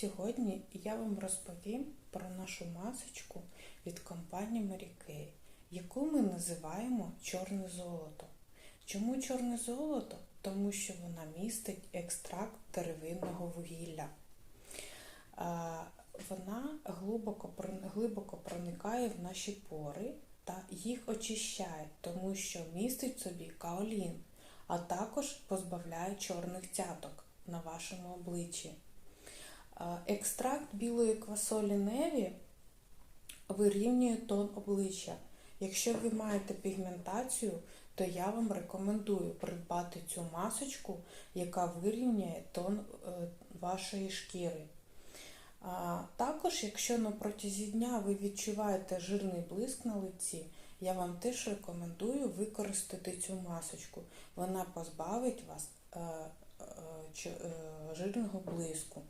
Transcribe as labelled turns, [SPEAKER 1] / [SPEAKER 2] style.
[SPEAKER 1] Сьогодні я вам розповім про нашу масочку від компанії Mary Kay, яку ми називаємо чорне золото. Чому чорне золото? Тому що вона містить екстракт деревинного вугілля. Вона глибоко, глибоко проникає в наші пори та їх очищає, тому що містить в собі каолін, а також позбавляє чорних цяток на вашому обличчі. Екстракт білої квасолі неві вирівнює тон обличчя. Якщо ви маєте пігментацію, то я вам рекомендую придбати цю масочку, яка вирівнює тон е, вашої шкіри. Також, якщо на протязі дня ви відчуваєте жирний блиск на лиці, я вам теж рекомендую використати цю масочку. Вона позбавить вас е, е, жирного блиску.